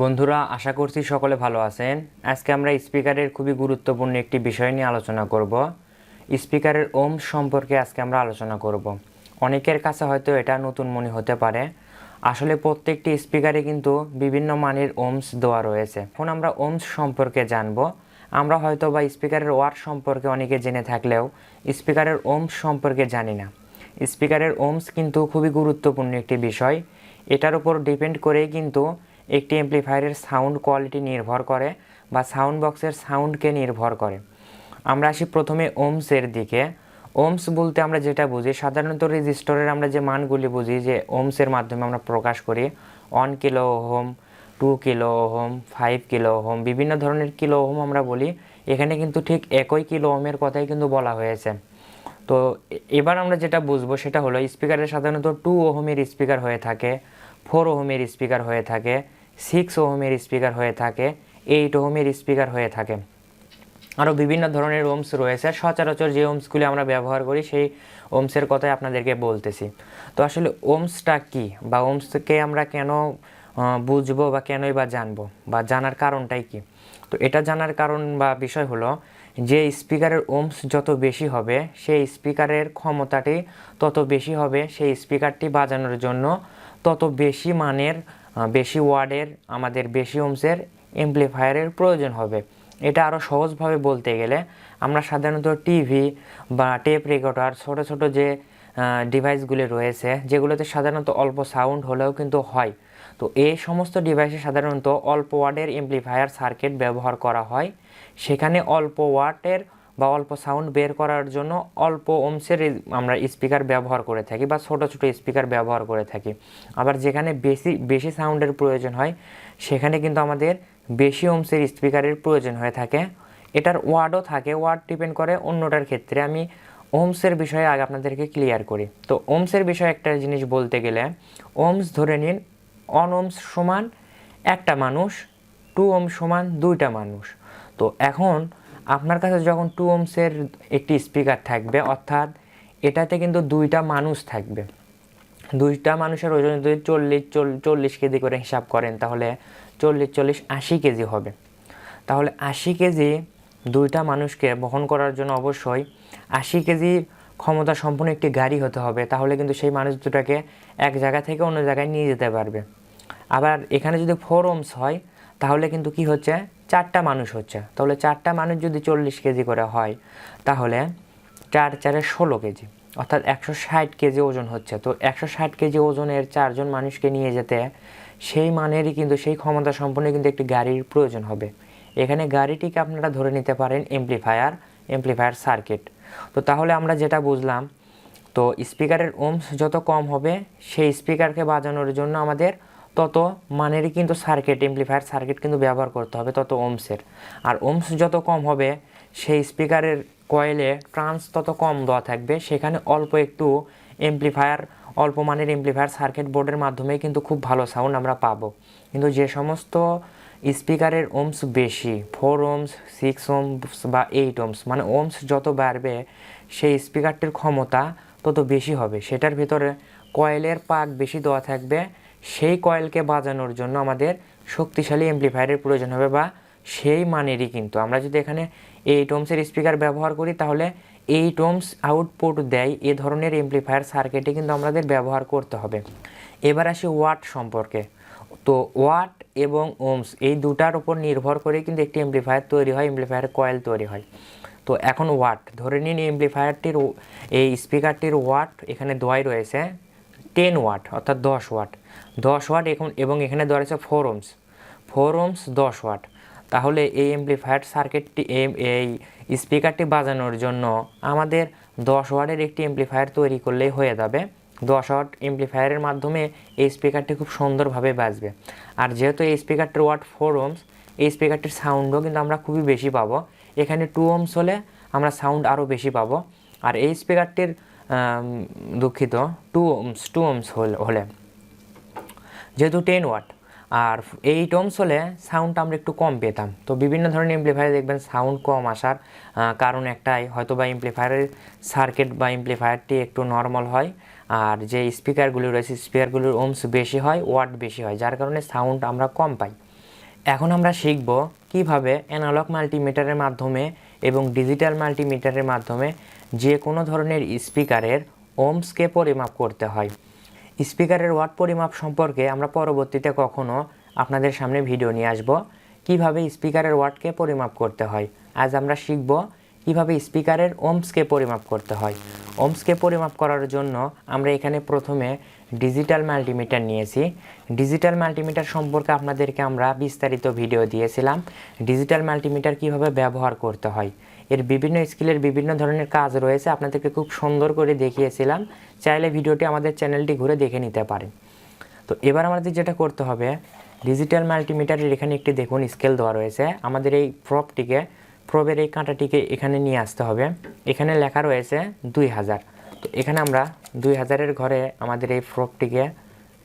বন্ধুরা, আশা করছি সকলে ভালো আছেন। আজকে আমরা স্পিকারের খুবই গুরুত্বপূর্ণ একটি বিষয় নিয়ে আলোচনা করব। স্পিকারের ওম সম্পর্কে আজকে আমরা আলোচনা করব। অনেকের কাছে হয়তো এটা নতুন মনে হতে পারে। আসলে প্রত্যেকটি স্পিকারে কিন্তু বিভিন্ন মানের ওমস দেওয়া রয়েছে। এখন আমরা ওমস সম্পর্কে জানব। আমরা হয়তো বা স্পিকারের ওয়ার্ড সম্পর্কে অনেকে জেনে থাকলেও স্পিকারের ওমস সম্পর্কে জানি না। স্পিকারের ওমস কিন্তু খুবই গুরুত্বপূর্ণ একটি বিষয়। এটার উপর ডিপেন্ড করেই কিন্তু একটি অ্যাম্প্লিফায়ারের সাউন্ড কোয়ালিটি নির্ভর করে বা সাউন্ড বক্সের সাউন্ডকে নির্ভর করে। আমরা আসি প্রথমে ওমসের দিকে। ওমস বলতে আমরা যেটা বুঝি, সাধারণত রেজিস্টরের আমরা যে মানগুলি বুঝি, যে ওমসের মাধ্যমে আমরা প্রকাশ করি one kilo ohm two kilo ohm five kilo ohm বিভিন্ন ধরনের কিলো ওহম আমরা বলি। এখানে কিন্তু ঠিক একই কিলো ওহমের কথাই কিন্তু বলা হয়েছে। তো এবার আমরা যেটা বুঝব সেটা হলো স্পিকারের সাধারণত টু ওহমের স্পিকার হয়ে থাকে ফোর ওহমের স্পিকার হয়ে থাকে। সিক্স ওহমের স্পিকার হয়ে থাকে এইট ওহমের স্পিকার হয়ে থাকে। আরও বিভিন্ন ধরনের ওমস রয়েছে, সচরাচর যে ওমসগুলি আমরা ব্যবহার করি, সেই ওমসের কথাই আপনাদেরকে বলতেছি। তো আসলে ওমসটা কি বা ওমসকে আমরা কেন বুঝব বা কেনই বা জানব বা জানার কারণটাই কি? তো এটা জানার কারণ বা বিষয় হলো, যে স্পিকারের ওমস যত বেশি হবে, সেই স্পিকারের ক্ষমতাটি তত বেশি হবে, সেই স্পিকারটি বাজানোর জন্য তত বেশি মানের বেশি ওয়ার্ডের, আমাদের বেশি ওমসের এমপ্লিফায়ারের প্রয়োজন হবে। এটা আরও সহজভাবে বলতে গেলে আমরা সাধারণত টিভি বা টেপ রেকর্ডার ছোট ছোট যে ডিভাইসগুলি রয়েছে, যেগুলোতে সাধারণত অল্প সাউন্ড হলেও কিন্তু হয়। তো এই সমস্ত ডিভাইসে সাধারণত অল্প ওয়াটের এমপ্লিফায়ার সার্কিট ব্যবহার করা হয়। সেখানে অল্প ওয়াটের বা অল্প সাউন্ড বের করার জন্য অল্প ওমসের আমরা স্পিকার ব্যবহার করে থাকি বা ছোটো ছোটো স্পিকার ব্যবহার করে থাকি। আবার যেখানে বেশি বেশি সাউন্ডের প্রয়োজন হয়, সেখানে কিন্তু আমাদের বেশি ওমসের স্পিকারের প্রয়োজন হয়ে থাকে। এটার ওয়ার্ডও থাকে ওয়ার্ড ডিপেন্ড করে অন্যটার ক্ষেত্রে। আমি ওমসের বিষয়ে আগে আপনাদেরকে ক্লিয়ার করি। তো ওমসের বিষয়ে একটা জিনিস বলতে গেলে ওমস ধরে নিন অন ওমস সমান একটা মানুষ টু ওম সমান দুইটা মানুষ। তো এখন আপনার কাছে যখন টু ওমসের একটি স্পিকার থাকবে, অর্থাৎ এটাতে কিন্তু দুইটা মানুষ থাকবে। দুইটা মানুষের ওজন যদি চল্লিশ চল্লিশ কেজি করে হিসাব করেন, তাহলে চল্লিশ চল্লিশ, আশি কেজি হবে। তাহলে আশি কেজি দুইটা মানুষকে বহন করার জন্য অবশ্যই আশি কেজি ক্ষমতা সম্পন্ন একটি গাড়ি হতে হবে। তাহলে কিন্তু সেই মানুষ দুটাকে এক জায়গা থেকে অন্য জায়গায় নিয়ে যেতে পারবে। আবার এখানে যদি ফোর ওমস হয়, তাহলে কিন্তু কি হচ্ছে? চারটা মানুষ হচ্ছে। তাহলে চারটা মানুষ যদি চল্লিশ কেজি করে হয়, তাহলে চার চারে ষোলো কেজি, অর্থাৎ একশো ষাট কেজি ওজন হচ্ছে। তো একশো ষাট কেজি ওজনের চারজন মানুষকে নিয়ে যেতে, সেই মানেরই কিন্তু, সেই ক্ষমতা সম্পন্ন কিন্তু একটি গাড়ির প্রয়োজন হবে। এখানে গাড়িটিকে আপনারা ধরে নিতে পারেন এমপ্লিফায়ার এমপ্লিফায়ার সার্কিট তো তাহলে আমরা যেটা বুঝলাম, তো স্পিকারের ওমস যত কম হবে, সেই স্পিকারকে বাজানোর জন্য আমাদের তত মানেরই কিন্তু সার্কিট এমপ্লিফায়ার সার্কিট কিন্তু ব্যবহার করতে হবে, তত ওমসের আর ওমস যত কম হবে, সেই স্পিকারের কয়েলে ট্রান্স তত কম দেওয়া থাকবে। সেখানে অল্প একটু এমপ্লিফায়ার অল্প মানের এমপ্লিফায়ার সার্কিট বোর্ডের মাধ্যমে কিন্তু খুব ভালো সাউন্ড আমরা পাবো। কিন্তু যে সমস্ত স্পিকারের ওমস বেশি ফোর ওমস সিক্স ওমস বা এইট ওমস মানে ওমস যত বাড়বে, সেই স্পিকারটির ক্ষমতা তত বেশি হবে। সেটার ভিতরে কয়েলের পাক বেশি দেওয়া থাকবে সেই কয়েলকে বাজানোর জন্য আমাদের শক্তিশালী এমপ্লিফায়ারের প্রয়োজন হবে বা সেই মানেরই কিন্তু। আমরা যদি এখানে এইট ওমসের স্পিকার ব্যবহার করি, তাহলে এইট ওমস আউটপুট দেয় এ ধরনের এমপ্লিফায়ার সার্কিটে কিন্তু আমাদের ব্যবহার করতে হবে। এবার আসি ওয়াট সম্পর্কে। তো ওয়াট এবং ওমস এই দুটার উপর নির্ভর করে কিন্তু একটি এমপ্লিফায়ার তৈরি হয় এমপ্লিফায়ার কয়েল তৈরি হয়। তো এখন ওয়াট ধরে নিন এমপ্লিফায়ারটির এই স্পিকারটির ওয়াট এখানে দোয়াই রয়েছে। টেন ওয়াট অর্থাৎ দশ ওয়াট দশ ওয়াট এখন, এবং এখানে দেওয়া রয়েছে ফোর ওমস ফোর ওমস দশ ওয়াট তাহলে এই এমপ্লিফায়ার সার্কিটটি এই- স্পিকারটি বাজানোর জন্য আমাদের দশ ওয়াটের একটি এমপ্লিফায়ার তৈরি করলেই হয়ে যাবে। দশ ওয়াট এমপ্লিফায়ারের মাধ্যমে এই স্পিকারটি খুব সুন্দরভাবে বাজবে। আর যেহেতু এই স্পিকারটির ওয়াট ফোর ওমস এই স্পিকারটির সাউন্ডও কিন্তু আমরা খুবই বেশি পাবো। এখানে টু ওমস হলে আমরা সাউন্ড আরও বেশি পাবো। আর এই স্পিকারটির দুঃখিত টু ওমস টু ওমস হলে যেহেতু টেন ওয়াট আর এইট ওমস হলে সাউন্ডটা আমরা একটু কম পেতাম। তো বিভিন্ন ধরনের এমপ্লিফায়ার দেখবেন সাউন্ড কম আসার কারণ একটাই, হয়তো বা এমপ্লিফায়ারের সার্কিট বা এমপ্লিফায়ারটি একটু নর্মাল হয়, আর যে স্পিকারগুলি রয়েছে স্পিকারগুলির ওমস বেশি হয় ওয়াট বেশি হয়, যার কারণে সাউন্ড আমরা কম পাই। এখন আমরা শিখব কীভাবে অ্যানালগ মাল্টিমিটারের মাধ্যমে এবং ডিজিটাল মাল্টিমিটারের মাধ্যমে যে কোনো ধরনের স্পিকারের ওমসকে পরিমাপ করতে হয়। স্পিকারের ওয়াট পরিমাপ সম্পর্কে আমরা পরবর্তীতে কখনো আপনাদের সামনে ভিডিও নিয়ে আসব। কীভাবে স্পিকারের ওয়াটকে পরিমাপ করতে হয়? আজ আমরা শিখব কীভাবে স্পিকারের ওমসকে পরিমাপ করতে হয়। ওমসকে পরিমাপ করার জন্য আমরা এখানে প্রথমে ডিজিটাল মাল্টিমিটার নিয়েছি। ডিজিটাল মাল্টিমিটার সম্পর্কে আপনাদেরকে আমরা বিস্তারিত ভিডিও দিয়েছিলাম। ডিজিটাল মাল্টিমিটার কীভাবে ব্যবহার করতে হয়? এর বিভিন্ন স্কিলের বিভিন্ন ধরনের কাজ রয়েছে, আপনাদেরকে খুব সুন্দর করে দেখিয়েছিলাম। চাইলে ভিডিওটি আমাদের চ্যানেলটি ঘুরে দেখে নিতে পারেন। তো এবার আমাদের যেটা করতে হবে ডিজিটাল মাল্টিমিটারের এখানে একটি দেখুন স্কেল দেওয়া রয়েছে। আমাদের এই প্রপটিকে প্রবের এই কাঁটাটিকে এখানে নিয়ে আসতে হবে। এখানে লেখা রয়েছে দুই হাজার। তো এখানে আমরা দুই হাজারের ঘরে আমাদের এই প্রপটিকে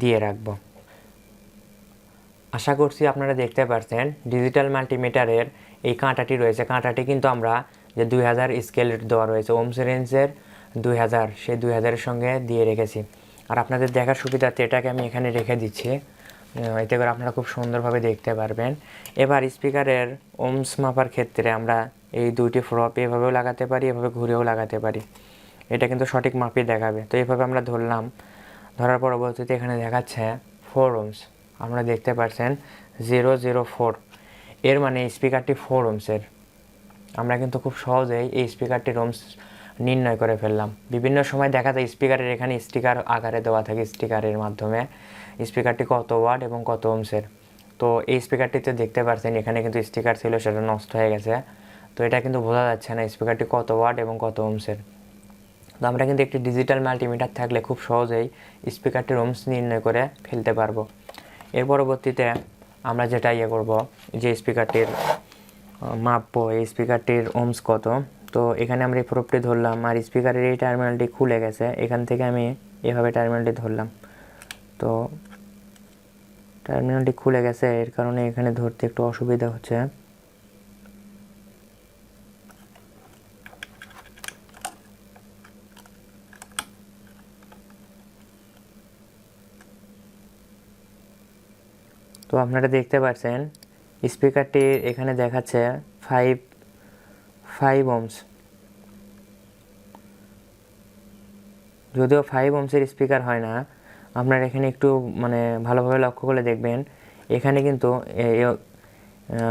দিয়ে রাখব। আশা করছি আপনারা দেখতে পাচ্ছেন ডিজিটাল মাল্টিমিটারের এই কাঁটাটি রয়েছে। কাঁটাটি কিন্তু আমরা যে দুই হাজার স্কেল দেওয়া রয়েছে ওমস রেঞ্জের দুই হাজার, সেই দুই হাজারের সঙ্গে দিয়ে রেখেছি। আর আপনাদের দেখার সুবিধার্থে এটাকে আমি এখানে রেখে দিচ্ছি। এতে করে আপনারা খুব সুন্দরভাবে দেখতে পারবেন। এবার স্পিকারের ওমস মাপার ক্ষেত্রে আমরা এই দুইটি ফ্রপ এভাবেও লাগাতে পারি, এভাবে ঘুরেও লাগাতে পারি। এটা কিন্তু সঠিক মাপই দেখাবে। তো এইভাবে আমরা ধরলাম। ধরার পরবর্তীতে এখানে দেখাচ্ছে ফোর ওমস আমরা দেখতে পাচ্ছেন জিরো জিরো ফোর এর মানে স্পিকারটি ফোর ওমসের আমরা কিন্তু খুব সহজেই এই স্পিকারটির ওমস নির্ণয় করে ফেললাম। বিভিন্ন সময় দেখা যায় স্পিকারের এখানে স্টিকার আকারে দেওয়া থাকে স্টিকারের মাধ্যমে। স্পিকারটি কত ওয়াট এবং কত ওমসের তো এই স্পিকারটিতে দেখতে পাচ্ছেন এখানে কিন্তু স্টিকার ছিল, সেটা নষ্ট হয়ে গেছে। তো এটা কিন্তু বোঝা যাচ্ছে না স্পিকারটি কত ওয়াট এবং কত ওমসের তো আমরা কিন্তু একটি ডিজিটাল মাল্টিমিটার থাকলে খুব সহজেই স্পিকারটির ওমস নির্ণয় করে ফেলতে পারব। এর পরবর্তীতে আমরা যেটা ইয়ে করব, যে স্পিকারটির মাপবো, এই স্পিকারটির ওমস কত। তো এখানে আমরা এই প্রোপটি ধরলাম, আর স্পিকারের এই টার্মিনালটি খুলে গেছে, এখান থেকে আমি এভাবে টার্মিনালটি ধরলাম। তো টার্মিনালটি খুলে গেছে, এর কারণে এখানে ধরতে একটু অসুবিধা হচ্ছে। আপনারা দেখতে পাচ্ছেন, স্পিকারটি এখানে দেখাচ্ছে ফাইভ ফাইভ ওমস যদিও ফাইভ ওমসের স্পিকার হয় না, আপনারা এখানে একটু মানে ভালোভাবে লক্ষ্য করে দেখবেন, এখানে কিন্তু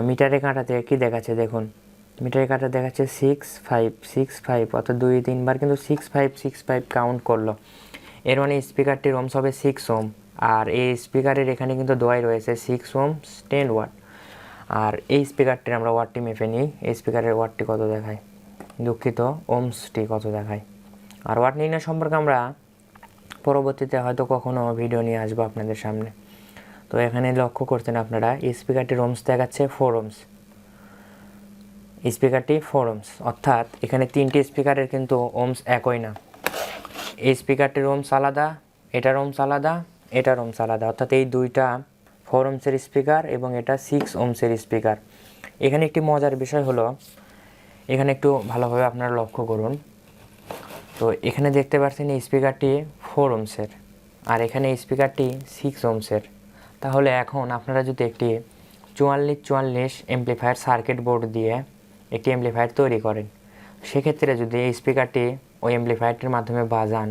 মিটারে কাঁটাতে কি দেখাচ্ছে দেখুন মিটারে কাঁটা দেখাচ্ছে সিক্স ফাইভ সিক্স ফাইভ অর্থাৎ দুই, তিনবার কিন্তু six five six five count করল। এর মানে স্পিকারটির ওমস হবে সিক্স ওম আর এই স্পিকারের এখানে কিন্তু দোয়াই রয়েছে সিক্স ওম টেন ওয়াট আর এই স্পিকারটির আমরা ওয়াটটি মেপে নিই, এই স্পিকারের ওয়াটটি কত দেখায়? দুঃখিত ওমসটি কত দেখায়? আর ওয়াট নির্ণয় সম্পর্কে আমরা পরবর্তীতে হয়তো কখনো ভিডিও নিয়ে আসব আপনাদের সামনে। তো এখানে লক্ষ্য করছেন আপনারা স্পিকারটির ওমস দেখাচ্ছে ফোর ওমস স্পিকারটি ফোর ওমস অর্থাৎ এখানে তিনটি স্পিকারের কিন্তু ওমস একই না। এই স্পিকারটির ওমস আলাদা, এটার ওমস আলাদা এটার ওমস আলাদা। অর্থাৎ এই দুইটা ফোর ওমসের স্পিকার এবং এটা সিক্স ওমসের স্পিকার এখানে একটি মজার বিষয় হলো, এখানে একটু ভালোভাবে আপনারা লক্ষ্য করুন। তো এখানে দেখতে পাচ্ছেন এই স্পিকারটি ফোর ওমসের আর এখানে এই স্পিকারটি সিক্স ওমসের তাহলে এখন আপনারা যদি একটি চুয়াল্লিশ চুয়াল্লিশ এমপ্লিফায়ার সার্কিট বোর্ড দিয়ে একটি এমপ্লিফায়ার তৈরি করেন, সেক্ষেত্রে যদি এই স্পিকারটি ওই এমপ্লিফায়ারটির মাধ্যমে বাজান,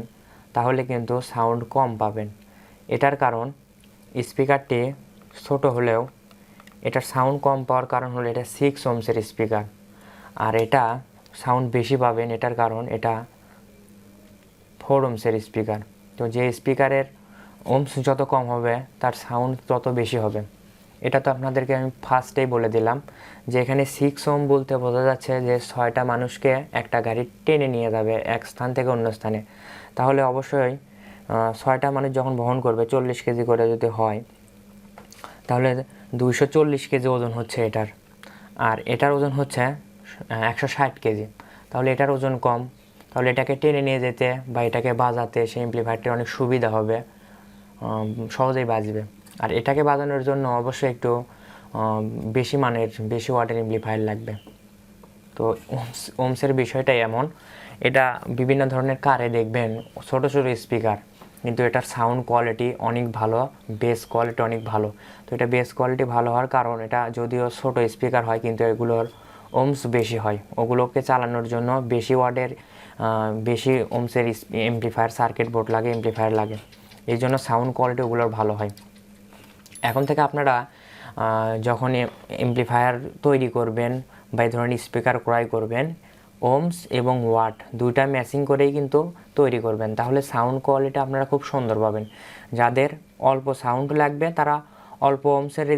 তাহলে কিন্তু সাউন্ড কম পাবেন। এটার কারণ স্পিকারটি ছোট হলেও এটার সাউন্ড কম পাওয়ার কারণ হলো এটা সিক্স ওমসের স্পিকার। আর এটা সাউন্ড বেশি পাবেন, এটার কারণ এটা ফোর ওমসের স্পিকার। তো যে স্পিকারের ওমস যত কম হবে, তার সাউন্ড তত বেশি হবে। এটা তো আপনাদেরকে আমি ফার্স্টেই বলে দিলাম যে এখানে সিক্স ওম বলতে বোঝা যাচ্ছে যে ছয়টা মানুষকে একটা গাড়ি টেনে নিয়ে যাবে এক স্থান থেকে অন্য স্থানে। তাহলে অবশ্যই ছয়টা মানুষ যখন বহন করবে, চল্লিশ কেজি করে যদি হয়, তাহলে দুইশো চল্লিশ কেজি ওজন হচ্ছে এটার। আর এটার ওজন হচ্ছে একশো ষাট কেজি। তাহলে এটার ওজন কম। তাহলে এটাকে টেনে নিয়ে যেতে বা এটাকে বাজাতে সেই এমপ্লিফায়ারটির অনেক সুবিধা হবে সহজেই বাজবে। আর এটাকে বাজানোর জন্য অবশ্যই একটু বেশি মানের, বেশি ওয়াটের ইমপ্লিফায়ার লাগবে। তো ওমস ওমসের বিষয়টাই এমন। এটা বিভিন্ন ধরনের কারে দেখবেন, ছোটো ছোটো স্পিকার কিন্তু এটার সাউন্ড কোয়ালিটি অনেক ভালো বেস কোয়ালিটি অনেক ভালো। তো এটা বেস কোয়ালিটি ভালো হওয়ার কারণ, এটা যদিও ছোটো স্পিকার হয়, কিন্তু এগুলোর ওমস বেশি হয়। ওগুলোকে চালানোর জন্য বেশি ওয়ার্ডের বেশি ওমসের এমপ্লিফায়ার সার্কিট বোর্ড লাগে এমপ্লিফায়ার লাগে। এই জন্য সাউন্ড কোয়ালিটি ওগুলোর ভালো হয়। এখন থেকে আপনারা যখন এমপ্লিফায়ার তৈরি করবেন বা এই ধরনের স্পিকার ক্রয় করবেন ওমস এবং ওয়াট দুইটা ম্যাচিং করেই কিন্তু তৈরি করবেন। তাহলে সাউন্ড কোয়ালিটি আপনারা খুব সুন্দর পাবেন। যাদের অল্প সাউন্ড লাগবে, তারা অল্প ওমসের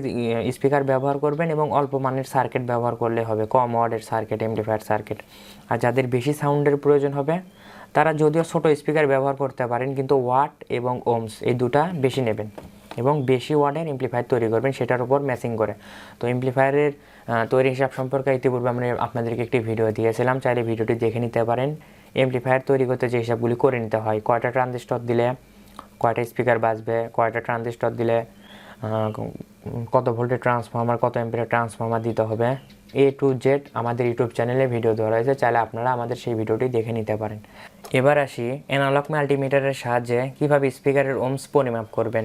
স্পিকার ব্যবহার করবেন এবং অল্প মানের সার্কিট ব্যবহার করলে হবে, কম ওয়ার্ডের সার্কিট এমপ্লিফায়ার সার্কিট আর যাদের বেশি সাউন্ডের প্রয়োজন হবে, তারা যদিও ছোট স্পিকার ব্যবহার করতে পারেন, কিন্তু ওয়াট এবং ওমস এই দুটা বেশি নেবেন এবং বেশি ওয়ার্ডের এমপ্লিফায়ার তৈরি করবেন, সেটার উপর ম্যাচিং করে। তো এমপ্লিফায়ারের তৈরি হিসাব সম্পর্কে ইতিপূর্বে আমরা আপনাদেরকে একটি ভিডিও দিয়েছিলাম। চাইলে ভিডিওটি দেখে নিতে পারেন। এমপ্লিফায়ার তৈরি করতে যে হিসাবগুলি করে নিতে হয়, কয়টা ট্রানজিস্টর দিলে কয়টা স্পিকার বাজবে, কয়টা ট্রানজিস্টর দিলে কত ভোল্টের ট্রান্সফর্মার কত এম্পিয়ার ট্রান্সফর্মার দিতে হবে। এ টু জেড আমাদের ইউটিউব চ্যানেলে ভিডিও দেওয়া রয়েছে, চাইলে আপনারা আমাদের সেই ভিডিওটি দেখে নিতে পারেন। এবার আসি অ্যানালগ মাল্টিমিটারের সাহায্যে কীভাবে স্পিকারের ওমস পরিমাপ করবেন।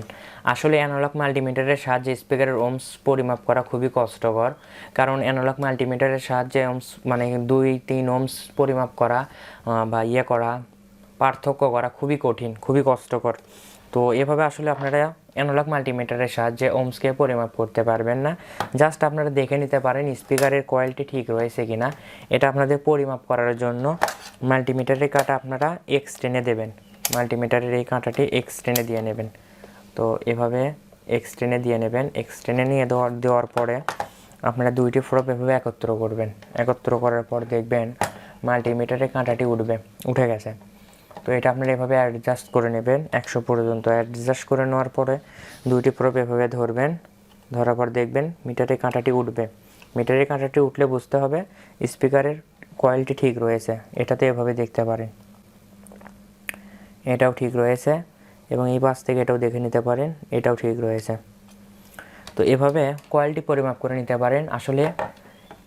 আসলে অ্যানালগ মাল্টিমিটারের সাহায্যে স্পিকারের ওমস পরিমাপ করা খুবই কষ্টকর, কারণ অ্যানালগ মাল্টিমিটারের সাহায্যে ওমস মানে দুই, তিন ওমস পরিমাপ করা বা ইয়ে করা, পার্থক্য করা খুবই কঠিন, খুবই কষ্টকর। তো এভাবে আসলে আপনারা অ্যানালগ মাল্টিমিটারের সাহায্যে ওমসকে পরিমাপ করতে পারবেন না। জাস্ট আপনারা দেখে নিতে পারেন স্পিকারের কোয়ালিটি ঠিক রয়েছে কি না এটা আপনাদের পরিমাপ করার জন্য মাল্টিমিটারের কাঁটা আপনারা এক্স টেনে দেবেন। মাল্টিমিটারের এই কাঁটাটি এক্স টেনে দিয়ে নেবেন। তো এভাবে এক্স টেনে দিয়ে নেবেন। এক্স টেনে নিয়ে দেওয়ার দেওয়ার পরে আপনারা দুইটি ফ্রপ এভাবে একত্র করবেন। একত্র করার পর দেখবেন মাল্টিমিটারের কাঁটাটি উঠবে, উঠে গেছে। তো এটা আপনারা এভাবে অ্যাডজাস্ট করে নেবেন। একশো পর্যন্ত অ্যাডজাস্ট করে নেওয়ার পরে দুইটি প্রোপ এভাবে ধরবেন। ধরার পর দেখবেন মিটারের কাঁটাটি উঠবে। মিটারের কাঁটাটি উঠলে বুঝতে হবে স্পিকারের কোয়ালিটি ঠিক রয়েছে। এটাতে এভাবে দেখতে পারেন। এটাও ঠিক রয়েছে এবং এই পাশ থেকে এটাও দেখে নিতে পারেন, এটাও ঠিক রয়েছে। তো এভাবে কোয়ালিটি পরিমাপ করে নিতে পারেন। আসলে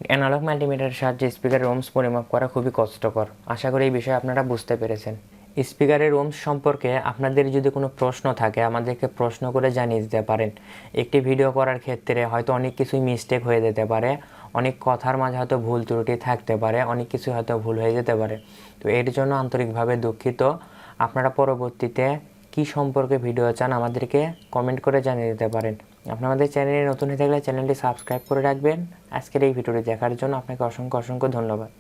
অ্যানালগ মাল্টিমিটারের সাহায্যে স্পিকারের ওমস পরিমাপ করা খুবই কষ্টকর। আশা করি এই বিষয়ে আপনারা বুঝতে পেরেছেন। স্পিকারের ওমস সম্পর্কে আপনাদের যদি কোনো প্রশ্ন থাকে, আমাদেরকে প্রশ্ন করে জানিয়ে দিতে পারেন। একটি ভিডিও করার ক্ষেত্রে হয়তো অনেক কিছুই মিস্টেক হয়ে যেতে পারে, অনেক কথার মাঝে হয়তো ভুল ত্রুটি থাকতে পারে, অনেক কিছু হয়তো ভুল হয়ে যেতে পারে। তো এর জন্য আন্তরিকভাবে দুঃখিত। আপনারা পরবর্তীতে কি সম্পর্কে ভিডিও চান আমাদেরকে কমেন্ট করে জানিয়ে দিতে পারেন। আপনি আমাদের চ্যানেলে নতুন হয়ে থাকলে চ্যানেলটি সাবস্ক্রাইব করে রাখবেন। আজকের এই ভিডিওটি দেখার জন্য আপনাকে অসংখ্য অসংখ্য ধন্যবাদ।